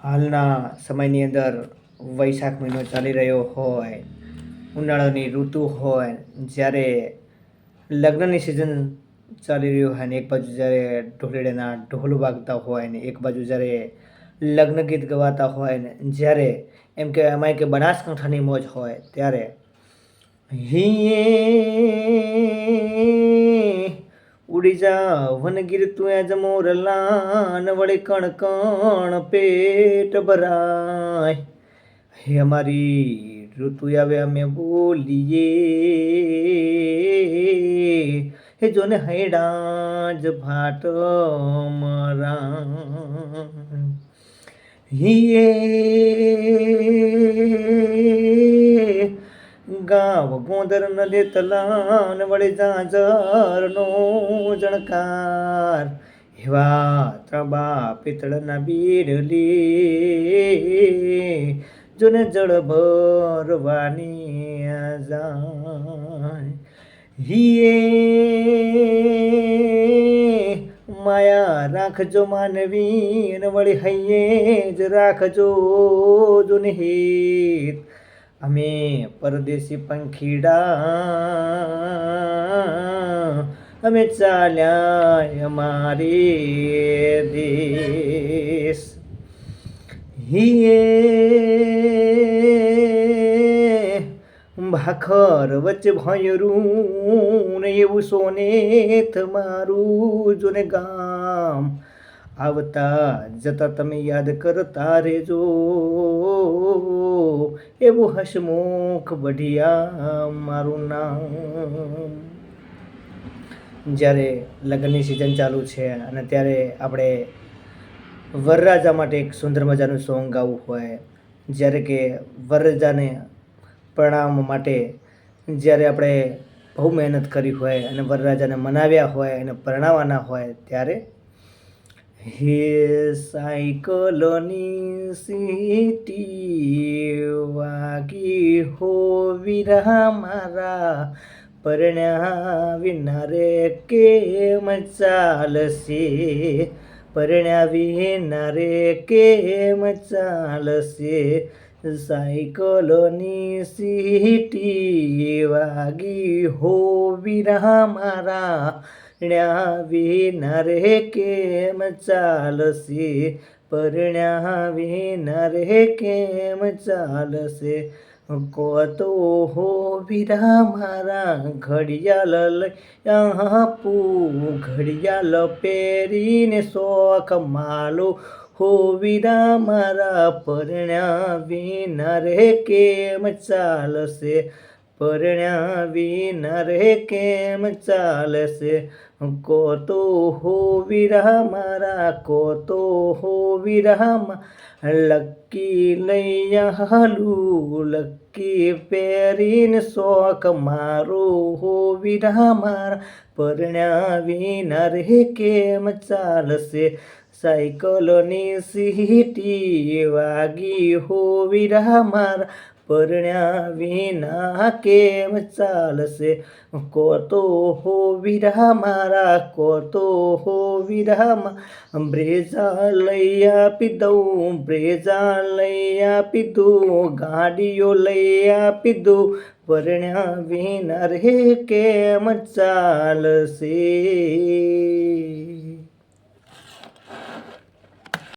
હાલના સમયની અંદર વૈશાખ મહિનો ચાલી રહ્યો હોય, ઉનાળાની ઋતુ હોય, જ્યારે લગ્નની સિઝન ચાલી રહ્યું હોય ને એક બાજુ જ્યારે ઢોલેડાના ઢોલ વાગતા હોય ને એક બાજુ જ્યારે લગ્ન ગીત ગવાતા હોય ને જ્યારે એમ કે એમાંય કે બનાસકાંઠાની મોજ હોય, ત્યારે હી ઉડી જા વનગીર તું એ જમોર લાન વળી કણ કણ પેટ ભરાય. હે અમારી ઋતુ આવે અમે બોલીએ. હે જોને હૈડા જ ભાટ મરા હિયે ગાવ ગોંદર ન લે તલાન વળી જાજરનો જણકાર. એવા ત્રબા પિત્તળના બીડલી જોને જળ ભરવાની જાય હિયે માયા રાખજો માનવી વળી હૈયે જ રાખજો જોને હિત. અમે પરદેશી પંખીડા અમે ચાલ્યા અમારી દેશ. હિયે ભાખર વચ્ચે ભયરું ને એવું સોને મારું જોને ગામ. આવતા જતા તમે યાદ કરતા રેજો એવું હસમુખ બઢિયા મારું નામ. જ્યારે લગ્નની સિઝન ચાલુ છે અને ત્યારે આપણે વરરાજા માટે એક સુંદર મજાનું સોંગ ગાવું હોય, જ્યારે કે વરરાજાને પ્રણામ માટે જ્યારે આપણે બહુ મહેનત કરી હોય અને વરરાજાને મનાવ્યા હોય અને પરણાવવાના હોય, ત્યારે હે સાયકલોની સીટી વાગી હો વિરા મારા પરણ્યા વિના રે કેમ ચાલશે? પરણ્યા વિના રે કેમ ચાલશે? સાયકલોની સીટી વાગી હો વિરા મારા પરણ્યા વિના રે કેમ ચાલશે? પરણ્યા વિના રે કેમ ચાલશે? કો તો હો વીરા મારા ઘડિયાળ લઈ પૂ, ઘડિયાળ પહેરીને શોખ માલો હો વીરા મારા પરણ્યા વિના રે કેમ ચાલશે? પરણ્યા વિના રે કેમ ચાલશે? કો તો હો વીરા મારા કો તો હો વીરા લક્કી લૈયા હલું લક્કી પહેરીને શોખ, મારો હો વીરા મારા પરણ્યા વિના રે કેમ ચાલશે? સાયકલોની સીટી વાગી હો વીરા મારા પરણ્યા વિના કેમ ચાલશે? કોતો હો વિરા મારા કો તો હો વીરા બ્રેજા લઈ આપી દઉં બ્રેજા લઈ આપી દઉં, ગાડીઓ લઈ આપી દઉં. પરણ્યા વિના રે કેમ ચાલશે?